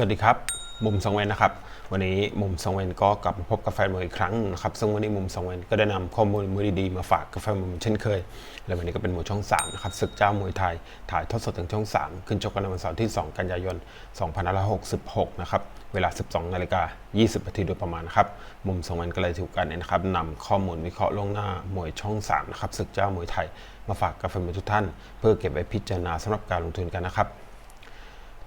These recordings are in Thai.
สวัสดีครับ มุมสองเวนนะครับ วันนี้มุมสองเวนก็กลับมาพบกับแฟนมวยอีกครั้งนะครับ ซึ่งวันนี้มุมสองเวนก็ได้นำข้อมูลมวยดีๆมาฝากกับแฟนมวยเช่นเคย และวันนี้ก็เป็นมวยช่อง3นะครับศึกเจ้ามวยไทย ถ่ายทอดสดถึงช่อง 3 ขึ้นชกกันในวันเสาร์ที่ 2 กันยายน 2566 นะครับ เวลา 12 นาฬิกา 20 นาทีโดยประมาณครับ มุมสองเวนก็เลยถือกันนะครับนำข้อมูลวิเคราะห์ล่วงหน้ามวยช่อง3นะครับศึกเจ้ามวยไทยมาฝากกับแฟนมวยทุกท่าน เพื่อเก็บไว้พิจารณาสำหรับการลงทุนกันนะครับ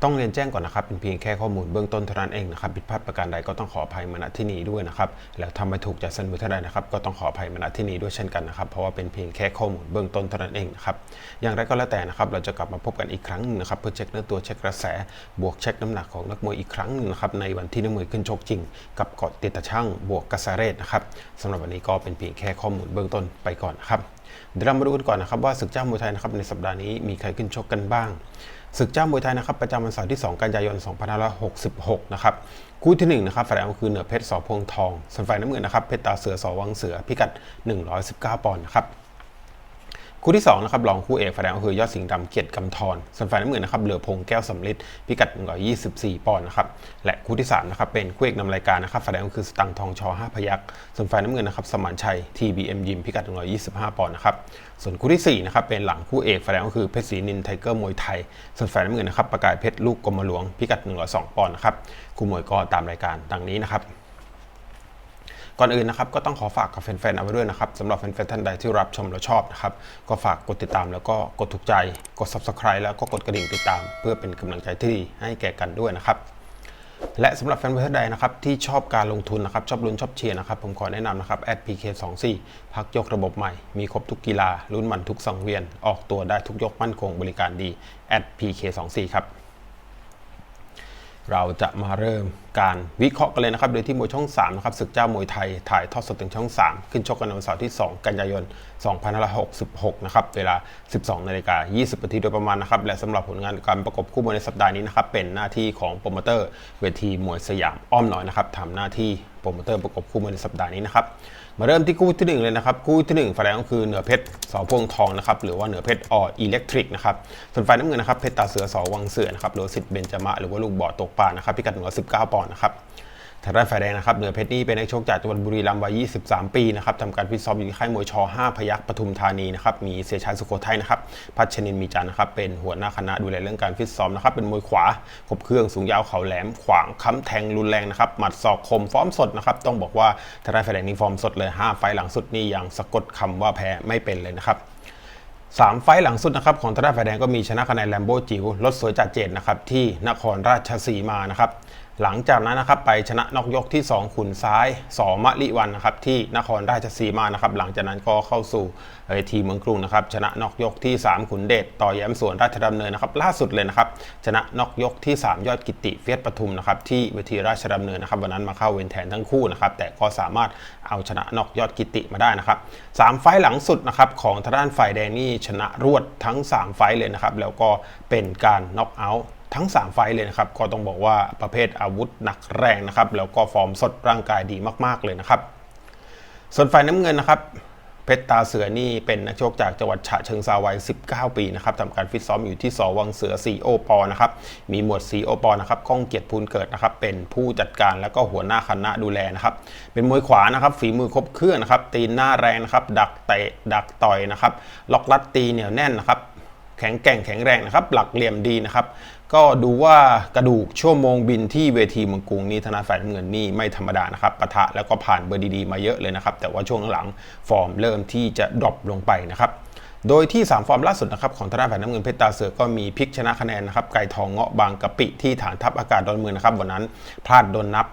ต้องเรียนแจ้งก่อนนะครับเป็นเพียงแค่ข้อมูลเบื้องต้นเท่านั้นเองนะครับผิดพลาดประการใดก็ต้องขออภัยมาณที่นี้ด้วยนะครับแล้วทำไม่ถูกจากเสนอเท่าใดนะครับก็ต้องขออภัยมาณที่นี้ด้วยเช่นกันนะครับ เพราะว่าเป็นเพียงแค่ข้อมูลเบื้องต้นเท่านั้นเองนะครับอย่างไรก็แล้วแต่นะครับเราจะกลับมาพบกันอีกครั้งหนึงนะครับเพื่อเช็คเนื้อตัวเช็คกระแส บวกเช็คน้ำหนักของนักมวยอีกครั้งหนึงนะครับในวันที่นักมวยขึ้นชกจริง กับเกาะติดตะช่างบวกกระแสเรศนะครับสำหรับวันนี้ก็เป็นเพียงแค่ข้อมูลเบื้องต้นไปก่อนนะครับเดี๋ยวเรามาดูกันก่อนนะครับว่าศึกเจ้ามวยไทยนะครับในสัปดาห์นี้มีใครขึ้นชกกันบ้าง ศึกเจ้ามวยไทยนะครับประจำวันเสาร์ที่ 2 กันยายน 2566 นะครับคู่ที่1นะครับฝ่ายแดงคือเหนือเพชรสอพวงทองส่วนฝ่ายน้ำเงินนะครับเพชรตาเสือสอวังเสือพิกัด 119 ปอนด์นะครับ คู่ที่2นะครับรองคู่เอกฝ่ายแดงก็คือยอดสิงห์ดำเกียรติกำธรส่วนฝ่ายน้ำเงินนะครับเหลือพงแก้วสำลิดพิกัด124 ปอนด์นะครับและคู่ที่3นะครับเป็นคู่เอกนำรายการนะครับฝ่ายแดงก็คือสตังทองชอ5พยักส่วนฝ่ายน้ำเงินนะครับสมานชัย TBM ยิมพิกัด125 ปอนด์นะครับส่วนคู่ที่4นะครับเป็นหลังคู่เอกฝ่ายแดงก็คือเพชรศรีนินไทเกอร์มวยไทย ส่วนฝ่ายน้ำเงินนะครับประกายเพชรลูกกรมหลวงพิกัด102 ปอนด์นะครับคู่มวยก็ตามรายการดังนี้นะครับ ก่อนอื่นนะครับก็ต้องขอฝากกับแฟนๆเอาไว้ด้วยนะครับสำหรับแฟนๆท่านใดที่รับชมและชอบนะครับก็ฝากกดติดตามแล้วก็กดถูกใจกด subscribe แล้วก็กดกระดิ่งติดตาม เพื่อเป็นกำลังใจที่ดีให้แก่กันด้วยนะครับและสำหรับแฟนๆท่านใดนะครับที่ชอบการลงทุนนะครับชอบลุ้นชอบเชียร์นะครับผมขอแนะนำนะครับ @pk24 พักยกระบบใหม่ มีครบทุกกีฬาลุ้นมันทุกสังเวียน ออกตัวได้ทุกยกมั่นคงบริการดี @pk24 ครับ เราจะมาเริ่มการวิเคราะห์กันเลยนะครับ โดยที่มวยช่อง3นะครับศึกเจ้ามวยไทยถ่ายทอดสดถึงช่อง 3 ขึ้นชกกันในวันเสาร์ที่ 2 กันยายน 2566 นะครับ เวลา 12 นาฬิกา 20 นาทีโดยประมาณนะครับ และสำหรับผลงานการประกบคู่มวยในสัปดาห์นี้นะครับ เป็นหน้าที่ของโปรโมเตอร์เวทีมวยสยามอ้อมน้อยนะครับทำหน้าที่โปรโมเตอร์ประกบคู่มวยในสัปดาห์นี้นะครับ มาเริ่มที่คู่ที่หนึ่งเลยนะครับคู่ที่หนึ่งฝ่ายแดงก็คือเหนือเพชรสอพวงทองนะครับหรือว่าเหนือเพชรอออิเล็กทริกนะครับส่วนฝ่ายน้ำเงินนะครับเพชรตาเสือสอวังเสือนะครับหรือสิทธิ์เบนจมะหรือว่าลูกบ่อตกปลานะครับพิกัด119ปอนด์นะครับ ทางด้านฝ่ายแดงนะครับเหนือเพชรนี่เป็นนักชกจากจังหวัดบุรีรัมย์วัย 23 ปีนะครับทำการฟิตซ้อมอยู่ที่ค่ายมวยช5พยัคฆ์ปทุมธานีนะครับมีเสียชัยสุโขทัยนะครับพัชนินมีจันนะครับเป็นหัวหน้าคณะดูแลเรื่องการฟิตซ้อมนะครับเป็นมวยขวาครบเครื่องสูงยาวเข่าแหลม ขวางค้ำแทงรุนแรงนะครับหมัดศอกคมฟอร์มสดนะครับต้องบอกว่าทางด้านฝ่ายแดงนี่ฟอร์มสดเลย 5 ไฟหลังสุดนี่ยังสะกดคำว่าแพ้ไม่เป็นเลยนะครับสามไฟหลังสุดนะครับของทางด้านฝ่ายแดงก็มีชนะคะแนนแลมโบจิ๋วรถสวยจัดเจดนะครับที่นครราชสีมานะครับ หลังจากนั้นนะครับไปชนะนอกยกที่ 2 ขุนซ้ายสอมะลิวันนะครับที่นครราชสีมานะครับหลังจากนั้นก็เข้าสู่เวทีเมืองกรุงนะครับชนะนอกยกที่ 3 ขุนเดชต่อแย้มสวนราชดำเนินนะครับล่าสุดเลยนะครับชนะนอกยกที่ 3 ยอดกิติเฟียสปทุมนะครับที่เวทีราชดำเนินนะครับวันนั้นมาเข้าเวรแทนทั้งคู่นะครับแต่ก็สามารถเอาชนะนอกยอดกิติมาได้นะครับสามไฟล์หลังสุดนะครับของทางด้านฝ่ายแดงนี่ชนะรวดทั้ง 3 ไฟล์เลยนะครับแล้วก็เป็นการน็อกเอาท์ ทั้ง 3 ไฟเลยนะครับ ก็ต้องบอกว่าประเภทอาวุธหนักแรงนะครับ แล้วก็ฟอร์มสดร่างกายดีมาก ๆ เลยนะครับ ส่วนฝ่ายน้ำเงินนะครับ เพชรตาเสือนี่เป็นนักชกจากจังหวัดฉะเชิงเซาวัย 19 ปีนะครับทำการฟิตซ้อมอยู่ที่สวังเสือซีโอปอนะครับ มีหมวดซีโอปอนะครับก้องเกียรติพูนเกิดนะครับ เป็นผู้จัดการแล้วก็หัวหน้าคณะดูแลนะครับ เป็นมวยขวานะครับฝีมือครบเครื่องนะครับตีนหน้าแรงนะครับดักเตะดักต่อยนะครับล็อกลัดตีเหนียวแน่นนะครับแข็งแกร่งแข็งแรงนะครับ หลักเหลี่ยมดีนะครับ ก็ดูว่ากระดูกชั่วโมงบินที่เวทีเมืองกรุงนี้ธนาฝ่ายน้ำเงินนี่ไม่ธรรมดานะครับปะทะแล้วก็ผ่านเบอร์ดีๆมาเยอะเลยนะครับ แต่ว่าช่วงหลังฟอร์มเริ่มที่จะดรอปลงไปนะครับโดยที่ 3 ฟอร์มล่าสุดนะครับของทางด้านฝ่ายน้ำเงินเพชรตาเสือก็มีพลิกชนะคะแนนนะครับไก่ทองเงาะบางกะปิที่ฐานทัพอากาศดอนเมืองนะครับวันนั้นพลาดโดนนับ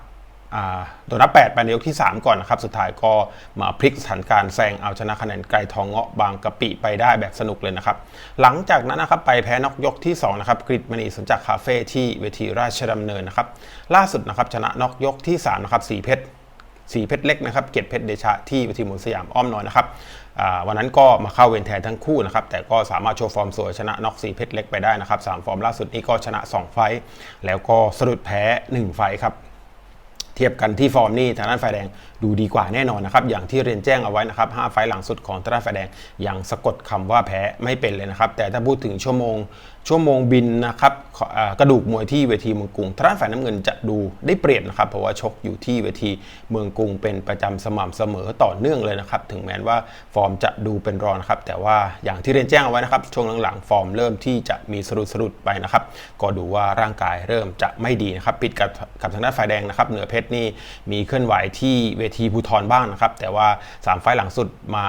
โดนนับ8ไปในยกที่ 3 ก่อนนะครับ สุดท้ายก็มาพลิกสถานการณ์แซงเอาชนะคะแนนไกลทองเงาะบางกะปิไปได้แบบสนุกเลยนะครับ หลังจากนั้นนะครับไปแพ้นอกยกที่ 2 นะครับกริดมณีสนจักคาเฟ่ที่เวทีราชดำเนินนะครับ ล่าสุดนะครับชนะนอกยกที่ 3 นะครับสีเพชรสีเพชรเล็กนะครับเกียรติเพชรเดชะที่เวทีมวยสยามอ้อมน้อยนะครับวันนั้นก็มาเข้าเวรแทนทั้งคู่นะครับ แต่ก็สามารถโชว์ฟอร์มสวยชนะน็อกสีเพชรเล็กไปได้นะครับสามฟอร์มล่าสุดนี้ก็ชนะ 2 ไฟต์แล้วก็สะดุดแพ้ 1 ไฟต์ครับ เทียบกันที่ฟอร์มนี่ทางด้านไฟแดงดูดีกว่าแน่นอนนะครับ อย่างที่เรียนแจ้งเอาไว้นะครับ5ไฟหลังสุดของทางด้านไฟแดงยังสะกดคำว่าแพ้ไม่เป็นเลยนะครับ แต่ถ้าพูดถึงชั่วโมง ชั่วโมงบินนะครับกระดูกมวยที่เวทีเมืองกรุงทางด้านฝ่ายน้ำเงินจะดูได้เปรียบนะครับ เพราะว่าชกอยู่ที่เวทีเมืองกรุงเป็นประจำสม่ำเสมอต่อเนื่องเลยนะครับ ถึงแม้ว่าฟอร์มจะดูเป็นรองนะครับ แต่ว่าอย่างที่เรียนแจ้งเอาไว้นะครับ ช่วงหลังๆ ฟอร์มเริ่มที่จะมีสะดุดสะดุดไปนะครับ ก็ดูว่าร่างกายเริ่มจะไม่ดีนะครับ ปิดกับกับทางด้านฝ่ายแดงนะครับ เหนือเพชรนี่มีเคลื่อนไหวที่เวทีภูทรบ้างนะครับ แต่ว่าสามไฟล์หลังสุดมา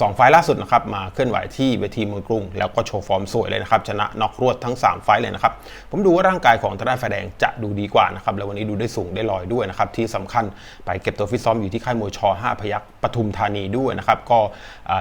สองไฟล์ล่าสุดนะครับมาเคลื่อนไหวที่เวทีเมืองกรุง แล้วก็โชว์ฟอร์มสวยเลยนะครับชนะน็อกรวดทั้ง 3 ไฟล์เลยนะครับผมดูว่าร่างกายของทางด้านไฟแดงจะดูดีกว่านะครับแล้ววันนี้ดูได้สูงได้ลอยด้วยนะครับที่สำคัญไปเก็บตัวฟิตซ้อมอยู่ที่ค่ายมวยช5พยักปทุมธานีด้วยนะครับก็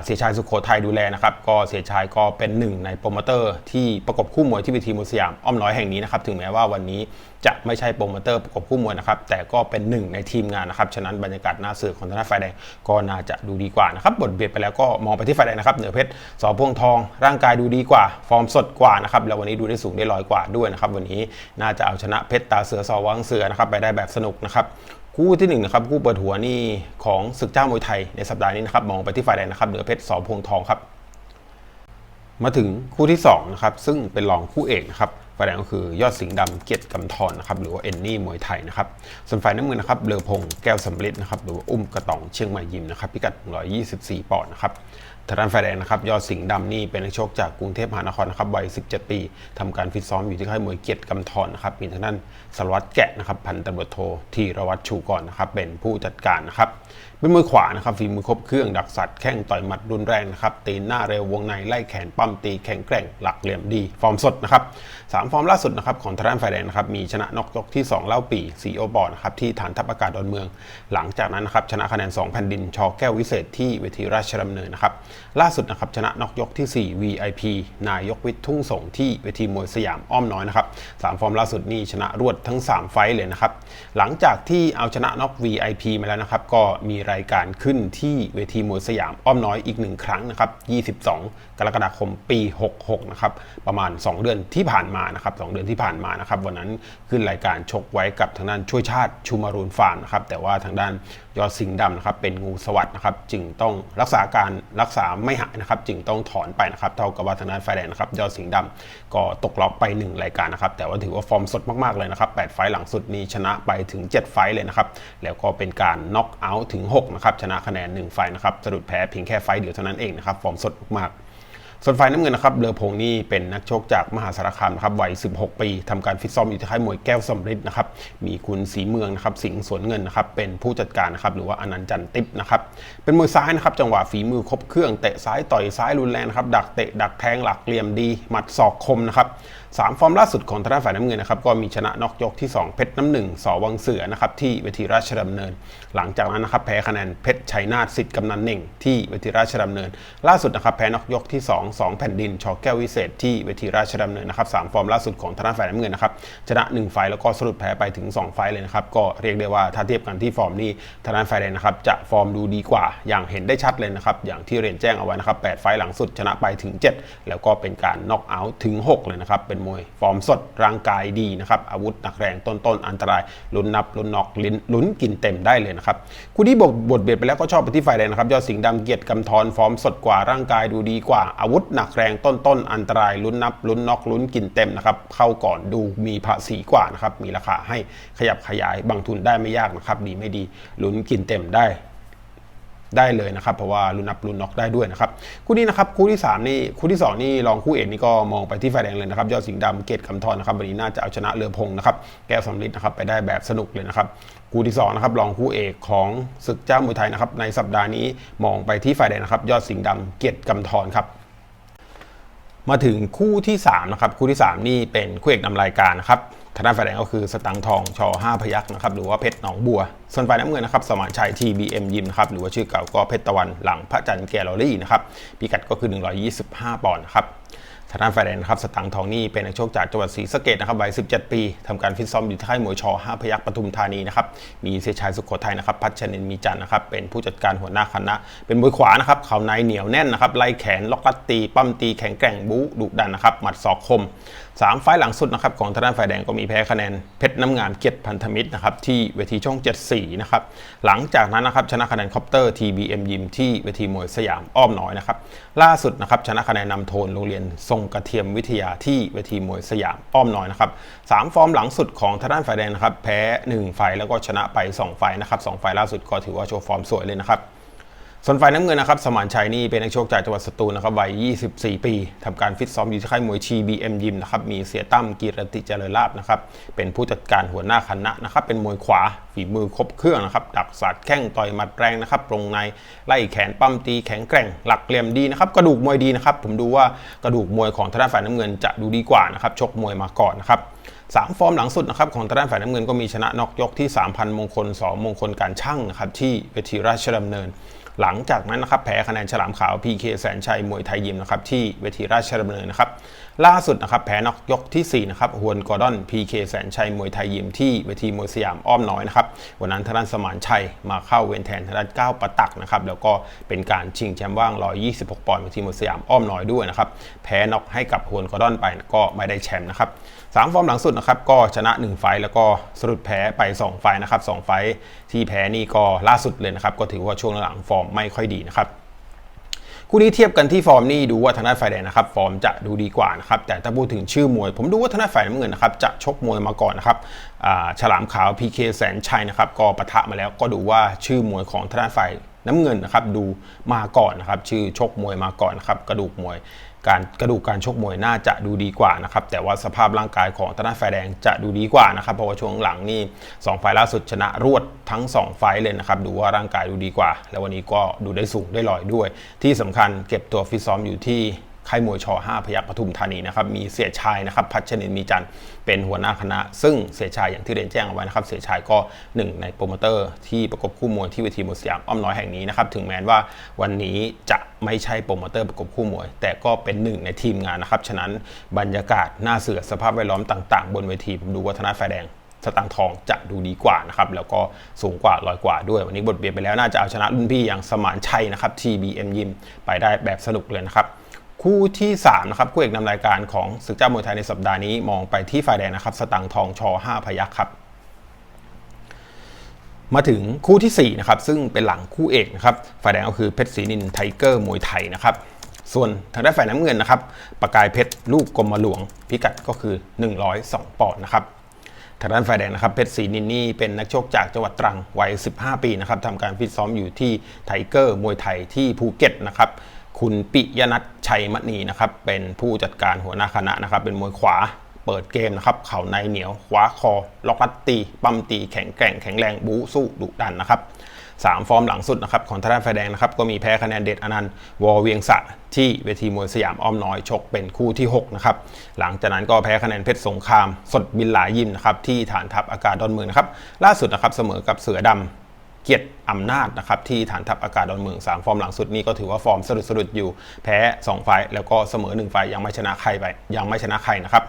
เสียชายสุโขทัยดูแลนะครับก็เสียชายก็เป็นหนึ่งในโปรโมเตอร์ที่ประกบคู่มวยที่เวทีมวยสยามอ้อมน้อยแห่งนี้นะครับถึงแม้ว่าวันนี้จะไม่ใช่โปรโมเตอร์ประกบคู่มวยนะครับแต่ก็เป็นหนึ่งในทีมงานนะครับฉะนั้นบรรยากาศหน้าสื่อของทางด้าไฟแดงก็น่าจะดูดีกว่านะครับบทเบียดไปแล้วก็มองไปที่ไฟแดงนะครับเหนือเพชรสอพวงทอง ร่างกายดูดีกว่า ฟอร์มสดกว่านะครับแล้ววันนี้ดูได้สูงได้ลอยกว่าด้วยนะครับวันนี้น่าจะเอาชนะเพชรตาเสือสอวังเสือนะครับไปได้แบบสนุกนะครับคู่ที่หนึ่งนะครับคู่เปิดหัวนี่ของศึกเจ้ามวยไทยในสัปดาห์นี้นะครับมองไปที่ไฟแดงนะครับเหนือเพชรสอพวงทองครับมาถึงคู่ที่2นะครับซึ่งเป็นรองคู่เอกนะครับ ฝ่ายแดงก็คือยอดสิงห์ดำเกียรติกำธรนะครับหรือว่าเอนนี่มวยไทยนะครับส่วนฝ่ายน้ำเงินนะครับเลอพงษ์แก้วสำลิดนะครับหรือว่าอุ้มกระตองเชียงใหม่ยิมนะครับพิกัด 124 ปอนด์นะครับทางด้านฝ่ายแดงนะครับยอดสิงห์ดำนี่เป็นนักชกจากกรุงเทพมหานครนะครับวัย 17 ปีทำการฟิตซ้อมอยู่ที่ค่ายมวยเกียรติกำธรนะครับมีทางด้านสารวัตรแกะนะครับพันตำรวจโทธีรวัตรชูกรนะครับเป็นผู้จัดการนะครับเป็นมือขวานะครับฝีมือครบเครื่องดักสัตว์แข้งต่อยหมัดรุนแรงนะครับตีนหน้าเร็ววงในไล่แขนปั้มตีแข็งแกร่งหลักเหลี่ยมดี ฟอร์มสดนะครับสามฟอร์มล่าสุดนะครับของทางด้านไฟแดงนะครับมีชนะนอกยกที่ 2 เล่าปีสีโอบอนะครับที่ฐานทัพอากาศดอนเมือง หลังจากนั้นนะครับชนะคะแนน 2 แผ่นดินชอแก้ววิเศษที่เวทีราชดำเนินนะครับล่าสุดนะครับชนะนอกยกที่ 4 VIP นายกวิทย์ทุ่งสงที่เวทีมวยสยามอ้อมน้อยนะครับสามฟอร์มล่าสุดนี่ชนะรวดทั้ง 3 ไฟเลยนะครับหลังจากที่เอาชนะนอก VIP มาแล้วนะครับก็มีรายการขึ้นที่เวทีมวยสยามอ้อมน้อยอีกหนึ่งครั้งนะครับ22 กรกฎาคมปี 66 นะครับ ประมาณ 2 เดือนที่ผ่านมานะครับ2เดือนที่ผ่านมานะครับวันนั้นขึ้นรายการชกไว้กับทางด้านช่วยชาติชูมารูนฟาร์มนะครับแต่ว่าทางด้านยอดสิงห์ดำนะครับเป็นงูสวัสด์นะครับจึงต้องรักษาการรักษาไม่หายนะครับจึงต้องถอนไปนะครับเท่ากับว่าทางด้านไฟแดงนะครับยอดสิงห์ดำก็ตกล็อกไป 1 รายการนะครับแต่ว่าถือว่าฟอร์มสดมากๆเลยนะครับ8ไฟหลังสุดนี้ชนะไปถึง 7 ไฟเลยนะครับแล้วก็เป็นการน็อกเอาท์ถึง6นะครับชนะคะแนน1ไฟนะครับสะดุดแพ้เพียงแค่ไฟเดียวเท่านั้นเองนะครับฟอร์มสดมากๆ ส่วนฝ่ายน้ำเงินนะครับเลอพงษ์นี่เป็นนักชกจากมหาสารคามนะครับวัย 16 ปีทำการฟิตซ้อมอยู่ที่ค่ายมวยแก้วสมฤทธิ์นะครับมีคุณสีเมืองนะครับสิงห์สวนเงินนะครับเป็นผู้จัดการนะครับหรือว่าอนันต์จันติปนะครับเป็นมวยซ้ายนะครับจังหวะฝีมือครบเครื่องเตะซ้ายต่อยซ้ายรุนแรงครับดักเตะดักแทงหลักเหลี่ยมดี หมัดศอกคมนะครับสามฟอร์มล่าสุดของทางด้านฝ่ายน้ำเงินนะครับก็มีชนะน็อกยกที่ 2 เพชรน้ำหนึ่งสอวังเสือนะครับที่เวทีราชดำเนิน หลังจากนั้นนะครับแพ้คะแนนเพชรชัยนาทสิทธิ์กำนันเน่งที่เวทีราชดำเนิน ล่าสุดนะครับแพ้น็อกยกที่ 2 2 แผ่นดินชอแก้ววิเศษ ที่เวทีราชดำเนินนะครับสามฟอร์มล่าสุดของทางด้านฝ่ายน้ำเงินนะครับชนะ 1 ไฟแล้วก็สรุปแพ้ไปถึง 2 ไฟเลยนะครับก็เรียกได้ว่าถ้าเทียบกันที่ฟอร์มนี้ทางด้านฝ่ายแดงนะครับจะฟอร์มดูดีกว่า อย่างเห็นได้ชัดเลยนะครับอย่างที่เรียนแจ้งเอาไว้นะครับ8ไฟหลังสุดชนะไปถึง 7 แล้วก็เป็นการน็อกเอาท์ถึง 6 เลยนะครับเป็นมวย ฟอร์มสดร่างกายดีนะครับ อาวุธหนักแรงต้นๆอันตราย ลุ้นนับ ลุ้นนอกลิ้นลุ้นกินเต็มได้เลยนะครับ คู่ที่บทบทเบียดไปแล้วก็ชอบไปที่ฝ่ายแดงนะครับ ยอดสิงห์ดำเกียรติกำธรฟอร์มสดกว่าร่างกายดูดีกว่า อาวุธหนักแรงต้นๆอันตราย ลุ้นนับ ลุ้นนอกลุ้นกินเต็มนะครับ เข้าก่อนดูมีภาษีกว่านะครับ มีราคาให้ขยับขยายบางทุนได้ไม่ยากนะครับ ดีไม่ดี ลุ้นกินเต็มได้ ได้เลยนะครับ เพราะว่ารุนนับรุนน็อกได้ด้วยนะครับคู่นี้นะครับคู่ที่3นี่คู่ที่2นี่รองคู่เอกนี่ก็มองไปที่ไฟแดงเลยนะครับยอดสิงห์ดำเกตกำธรนะครับวันนี้น่าจะเอาชนะเรือพงนะครับแก้วสำลิดนะครับไปได้แบบสนุกเลยนะครับคู่ที่2นะครับรองคู่เอกของศึกเจ้ามวยไทยนะครับในสัปดาห์นี้มองไปที่ไฟแดงนะครับยอดสิงห์ดำเกตกำธรครับมาถึงคู่ที่3นะครับคู่ที่ 3 นี่เป็นคู่เอกนำรายการนะครับ ทางด้านฝ่ายแดงก็คือสตังทองชอ5พยักษ์นะครับหรือว่าเพชรหนองบัว ส่วนฝ่ายน้ำเงินนะครับสมานชัย TBM ยิมนะครับหรือว่าชื่อเก่าก็เพชรตะวันหลังพระจันทร์แกลลอรี่นะครับพิกัดก็คือ 125 ปอนด์นะครับทางด้านฝ่ายแดงนะครับสตังทองนี่เป็นนักชกจากจังหวัดศรีสะเกดนะครับวัย 17 ปีทำการฟิตซ้อมอยู่ที่ค่ายมวยชอ5พยัคฆ์ปทุมธานีนะครับมีเสียชายสุโขทัยนะครับพัชนินมีจันนะครับเป็นผู้จัดการหัวหน้าคณะ เป็นมวยขวานะครับเข่าในเหนียวแน่นนะครับไล่แขนล็อกลัดตีปั้มตีแข็งแกร่งบู๊ดุดันนะครับหมัดศอกคม 3 ไฟล์หลังสุดนะครับของทางด้านฝ่ายแดงก็มีแพ้คะแนนเพชรน้ำงามเกียรติพันธมิตรนะครับที่เวทีช่อง 74 นะครับหลังจากนั้นนะครับชนะคะแนนคอปเตอร์ TBM ยิมที่เวทีมวยสยามอ้อมน้อยนะครับล่าสุดนะครับชนะคะแนนนำโทนโรงเรียนทรงกระเทียมวิทยาที่เวทีมวยสยามอ้อมน้อยนะครับสามฟอร์มหลังสุดของทางด้านฝ่ายแดงนะครับแพ้ 1 ไฟล์แล้วก็ชนะไป 2 ไฟล์นะครับ2ไฟล์ล่าสุดก็ถือว่าโชว์ฟอร์มสวยเลยนะครับ ส่วนฝ่ายน้ำเงินนะครับสมานชัยนี่เป็นนักชกจากจังหวัดสตูลนะครับวัย 24 ปีทำการฟิตซ้อมอยู่ที่ค่ายมวยชีบีเอ็มยิมนะครับมีเสียตั้มกีรติเจริญลาบนะครับเป็นผู้จัดการหัวหน้าคณะนะครับเป็นมวยขวาฝีมือครบเครื่องนะครับดักสาดแข้งต่อยหมัดแรงนะครับตรงในไล่แขนปั้มตีแข็งแกร่ง หลักเหลี่ยมดีนะครับกระดูกมวยดีนะครับผมดูว่ากระดูกมวยของทางด้านฝ่ายน้ำเงินจะดูดีกว่านะครับชกมวยมาก่อนนะครับสามฟอร์มหลังสุดนะครับของทางด้านฝ่ายน้ำเงินก็มีชนะนอกยกที่ 3,000 มงคล 2 มงคลการช่างนะครับที่เวทีราชดำเนิน หลังจากนั้นนะครับแพ้คะแนนฉลามขาว PK แสนชัยมวยไทยยิมนะครับที่เวทีราชดำเนินนะครับ ล่าสุดนะครับแพ้นอกยกที่4นะครับฮวนกอร์ดอน PK แสนชัยมวยไทยยิมที่เวทีมวยสยามอ้อมน้อยนะครับวันนั้นทางด้านสมานชัยมาเข้าเวนแทนทางด้านก้าวประตักนะครับแล้วก็เป็นการชิงแชมป์ว่าง 126 ปอนด์เวทีมวยสยามอ้อมน้อยด้วยนะครับแพ้นอกให้กับฮวนกอร์ดอนไปก็ไม่ได้แชมป์นะครับสามฟอร์มหลังสุดนะครับก็ชนะ 1 ไฟแล้วก็สรุปแพ้ไป 2 ไฟนะครับ2ไฟที่แพ้นี่ก็ล่าสุดเลยนะครับก็ถือว่าช่วงหลังฟอร์มไม่ค่อยดีนะครับ คู่นี้เทียบกันที่ฟอร์มนี่ดูว่าทางด้านฝ่ายแดงนะครับฟอร์มจะดูดีกว่านะครับแต่ถ้าพูดถึงชื่อมวย ผมดูว่าทางด้านฝ่ายน้ำเงินนะครับจะชกมวยมาก่อนนะครับฉลามขาว PK แสนชัยนะครับก็ปะทะมาแล้วก็ดูว่าชื่อมวยของทางด้านฝ่ายน้ำเงินนะครับดูมาก่อนนะครับชื่อชกมวยมาก่อนนะครับกระดูกมวย การกระดูกการชกมวยน่าจะดูดีกว่านะครับแต่ว่าสภาพร่างกายของตนาไฟแดงจะดูดีกว่านะครับเพราะว่าช่วงหลังนี่2ไฟล่าสุดชนะรวดทั้ง 2 ไฟเลยนะครับดูว่าร่างกายดูดีกว่า แล้ววันนี้ก็ดูได้สูงได้ลอยด้วย ที่สำคัญเก็บตัวฟิตซ้อมอยู่ที่ ค่ายมวยช5พยัคฆ์ปทุมธานีนะครับมีเสียชายนะครับพัชนินมีจันเป็นหัวหน้าคณะ ซึ่งเสียชายอย่างที่เรียนแจ้งเอาไว้นะครับเสียชายก็หนึ่งในโปรโมเตอร์ที่ประกบคู่มวยที่เวทีมวยสยามอ้อมน้อยแห่งนี้นะครับถึงแม้ว่าวันนี้จะไม่ใช่โปรโมเตอร์ประกบคู่มวย แต่ก็เป็นหนึ่งในทีมงานนะครับฉะนั้นบรรยากาศหน้าเสือสภาพแวดล้อมต่าง ๆ บนเวทีผมดูว่าธนาไฟแดงสตางทองจะดูดีกว่านะครับแล้วก็สูงกว่าลอยกว่าด้วย วันนี้บทเบียดไปแล้วน่าจะเอาชนะรุ่นพี่อย่างสมานชัยนะครับ TBM ยิมไปได้แบบสนุกเลยนะครับ คู่ที่3นะครับคู่เอกนำรายการของศึกเจ้ามวยไทยในสัปดาห์นี้มองไปที่ฝ่ายแดงนะครับ สตังทองชอ5พยัคฆ์ครับ มาถึงคู่ที่4นะครับซึ่งเป็นหลังคู่เอกนะครับฝ่ายแดงก็คือเพชรศรีนินไทเกอร์มวยไทยนะครับส่วนทางด้านฝ่ายน้ำเงินนะครับประกายเพชรลูกกรมหลวง พิกัดก็คือ 102 ปอนด์นะครับทางด้านฝ่ายแดงนะครับเพชรศรีนินนี่เป็นนักชกจากจังหวัดตรังวัย 15 ปีนะครับทำการฟิตซ้อมอยู่ที่ไทเกอร์มวยไทยที่ภูเก็ตนะครับ คุณปิยนัทชัยมณีนะครับเป็นผู้จัดการหัวหน้าคณะนะครับ เป็นมวยขวาเปิดเกมนะครับเข่าในเหนียวคว้าคอ ล็อกลัดตีปั้มตีแข็งแกร่งแข็งแรงบู๊สู้ดุดันนะครับสามฟอร์มหลังสุดนะครับของทางด้านไฟแดงนะครับก็มีแพ้คะแนนเด็ดอนันต์วอเวียงสะที่เวทีมวยสยามอ้อมน้อยชกเป็นคู่ที่6นะครับหลังจากนั้นก็แพ้คะแนนเพชรสงคราม สดบินหลายยิมนะครับที่ฐานทัพอากาศดอนเมืองนะครับล่าสุดนะครับเสมอกับเสือดำ เกียรติอำนาจนะครับที่ฐานทัพอากาศดอนเมือง 3 ฟอร์มหลังสุดนี้ก็ถือว่าฟอร์มสะดุดสะดุดอยู่แพ้ 2 ไฟแล้วก็เสมอ 1 ไฟยังไม่ชนะใครไปยังไม่ชนะใครนะครับ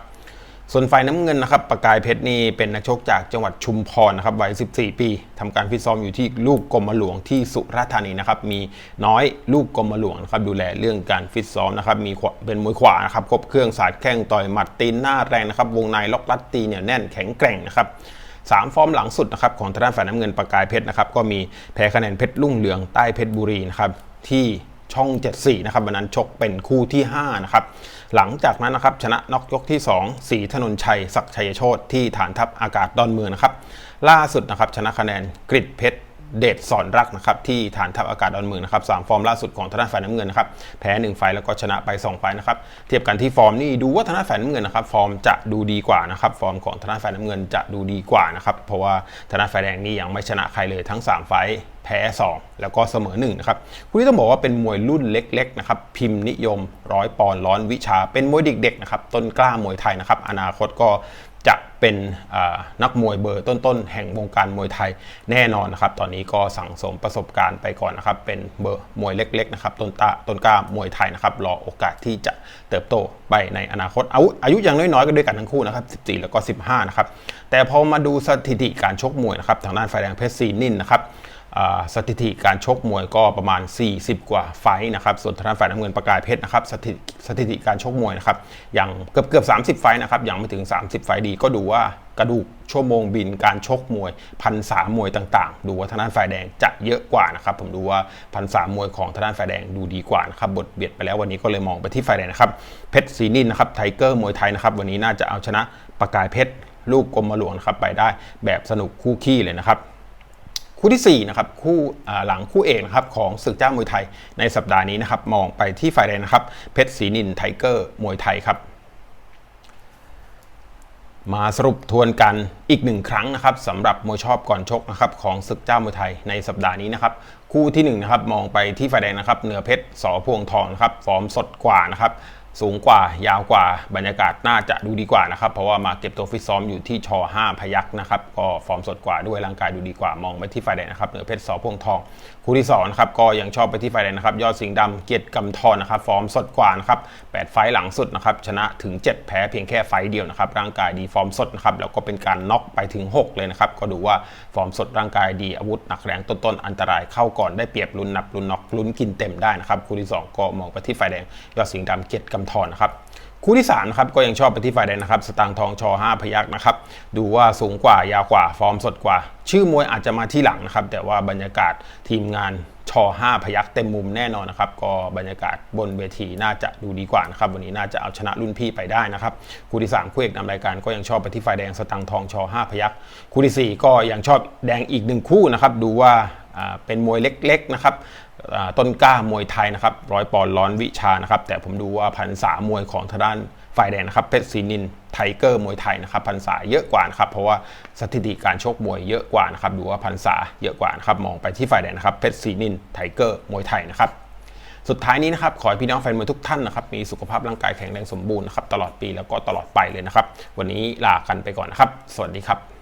ส่วนไฟน้ำเงินนะครับประกายเพชรนี่เป็นนักชกจากจังหวัดชุมพรนะครับวัย 14 ปีทำการฟิตซ้อมอยู่ที่ลูกกรมหลวงที่สุราษฎร์ธานีนะครับมีน้อยลูกกรมหลวงนะครับดูแลเรื่องการฟิตซ้อมนะครับมีเป็นมวยขวานะครับครบเครื่องสาดแข้งต่อยหมัดตีนหน้าแรงนะครับวงในล็อกลัดตีเนี่ยแน่นแข็งแกร่งนะครับ 3 ฟอร์มหลังสุดนะครับของทางด้านฝ่ายน้ำเงินประกายเพชรนะครับก็มีแพ้คะแนนเพชรลุ่งเหลืองใต้เพชรบุรีนะครับที่ช่อง 74 นะครับวันนั้นชกเป็นคู่ที่ 5 นะครับ หลังจากนั้นนะครับชนะน็อกยกที่ 2 สีถนนชัย ศักชัยโชตที่ฐานทัพอากาศดอนเมืองนะครับ ล่าสุดนะครับชนะคะแนนกริดเพชร เดชสอนรักนะครับที่ฐานทัพอากาศดอนเมืองนะครับสามฟอร์มล่าสุดของธนาฝ่ายน้ำเงินนะครับแพ้1ไฟแล้วก็ชนะไป2ไฟนะครับเทียบกันที่ฟอร์มนี่ดูว่าธนาฝ่ายน้ำเงินนะครับฟอร์มจะดูดีกว่านะครับฟอร์มของธนาฝ่ายน้ำเงินจะดูดีกว่านะครับเพราะว่าธนาฝ่ายแดงนี่ยังไม่ชนะใครเลยทั้ง 3 ไฟ แพ้ 2 แล้วก็เสมอ1นะครับคู่นี้ต้องบอกว่าเป็นมวยรุ่นเล็กๆนะครับพิมพ์นิยมร้อยปอนด์ร้อนวิชา เป็นมวยเด็กๆนะครับต้นกล้ามวยไทยนะครับอนาคตก็จะเป็นนักมวยเบอร์ต้นๆ แห่งวงการมวยไทยแน่นอนนะครับ ตอนนี้ก็สั่งสมประสบการณ์ไปก่อนนะครับ เป็นเบอร์มวยเล็กๆนะครับ ต้นตาต้นกล้ามวยไทยนะครับ รอโอกาสที่จะเติบโตไปในอนาคตอายุอายุยังน้อยๆก็ด้วยกันทั้งคู่นะครับ 14 แล้วก็ 15 นะครับ แต่พอมาดูสถิติการชกมวยนะครับ ทางด้านไฟแดงเพชรซีนินนะครับ สถิติการชกมวยก็ประมาณ 40 กว่าไฟนะครับ ส่วนทางด้านฝ่ายน้ำเงินประกายเพชรนะครับสถิติสถิติการชกมวยนะครับอย่างเกือบเกือบ30ไฟนะครับยังไม่ถึง 30 ไฟดีก็ดูว่ากระดูกชั่วโมงบินการชกมวยพันสามวยต่างๆ ดูว่าทางด้านฝ่ายแดงจะเยอะกว่านะครับผมดูว่าพันสามมวยของทางด้านฝ่ายแดงดูดีกว่านะครับบทเบียดไปแล้ววันนี้ก็เลยมองไปที่ฝ่ายแดงนะครับเพชรซีนินนะครับไทเกอร์มวยไทยนะครับวันนี้น่าจะเอาชนะประกายเพชรลูกกรมหลวงนะครับไปได้แบบสนุกคู่ขี้เลยนะครับ คู่ที่4นะครับคู่หลังคู่เอกนะครับของศึกเจ้ามวยไทยในสัปดาห์นี้นะครับมองไปที่ฝ่ายแดงนะครับเพชรศรีนินไทเกอร์มวยไทยครับ มาสรุปทวนกันอีกหนึ่งครั้งนะครับสำหรับมวยชอบก่อนชกนะครับของศึกเจ้ามวยไทยในสัปดาห์นี้นะครับคู่ที่1นนะครับมองไปที่ฝ่ายแดงนะครับเหนือเพชรสอพวงทองนะครับฟอร์มสดกว่านะครับ สูงกว่ายาวกว่าบรรยากาศน่าจะดูดีกว่านะครับ เพราะว่ามาเก็บตัวฟิตซ้อมอยู่ที่ชอ5พยักนะครับ ก็ฟอร์มสดกว่าด้วยร่างกายดูดีกว่ามองไปที่ฝ่ายแดงนะครับเหนือเพชรสอพวงทอง คู่ที่2นะครับก็ยังชอบไปที่ฝ่ายแดงนะครับ ยอดสิงห์ดำเกียรติกำธรนะครับ ฟอร์มสดกว่านะครับ8ไฟหลังสุดนะครับชนะถึง 7 แพ้เพียงแค่ไฟเดียวนะครับร่างกายดีฟอร์มสดนะครับแล้วก็เป็นการน็อกไปถึง 6 เลยนะครับก็ดูว่าฟอร์มสดร่างกายดีอาวุธหนักแรงต้นๆอันตรายเข้าก่อนได้เปรียบลุ้นนับลุ้นน็อกลุ้นกินเต็มได้นะครับคู่ที่ 2 ก็มองไปที่ฝ่ายแดงยอดสิงห์ดำเกียรติกำธรนะครับคู่ที่3นะครับก็ยังชอบไปที่ฝ่ายแดงนะครับ สตางทองชอ5พยักนะครับ ดูว่าสูงกว่ายาวกว่าฟอร์มสดกว่า ชื่อมวยอาจจะมาที่หลังนะครับ แต่ว่าบรรยากาศทีมงานชอ5พยักเต็มมุมแน่นอนนะครับ ก็บรรยากาศบนเวทีน่าจะดูดีกว่านะครับ วันนี้น่าจะเอาชนะรุ่นพี่ไปได้นะครับ คู่ที่3คู่เอกนำรายการก็ยังชอบไปที่ฝ่ายแดงสตางทองชอ5พยักคู่ที่ 4 ก็ยังชอบแดงอีกหนึ่งคู่นะครับ ดูว่า เป็นมวยเล็กๆนะครับต้นกล้ามวยไทยนะครับร้อยปอนด์ร้อนวิชานะครับ แต่ผมดูว่าพันษามวยของทางด้านฝ่ายแดงนะครับเพชรศรีนินไทเกอร์มวยไทยนะครับพันษาเยอะกว่านะครับเพราะว่าสถิติการชกมวยเยอะกว่านะครับดูว่าพันษาเยอะกว่านะครับมองไปที่ฝ่ายแดงนะครับเพชรศรีนินไทเกอร์มวยไทยนะครับสุดท้ายนี้นะครับขอให้พี่น้องแฟนมวยทุกท่านนะครับมีสุขภาพร่างกายแข็งแรงสมบูรณ์นะครับตลอดปีแล้วก็ตลอดไปเลยนะครับ วันนี้ลากันไปก่อนนะครับ สวัสดีครับ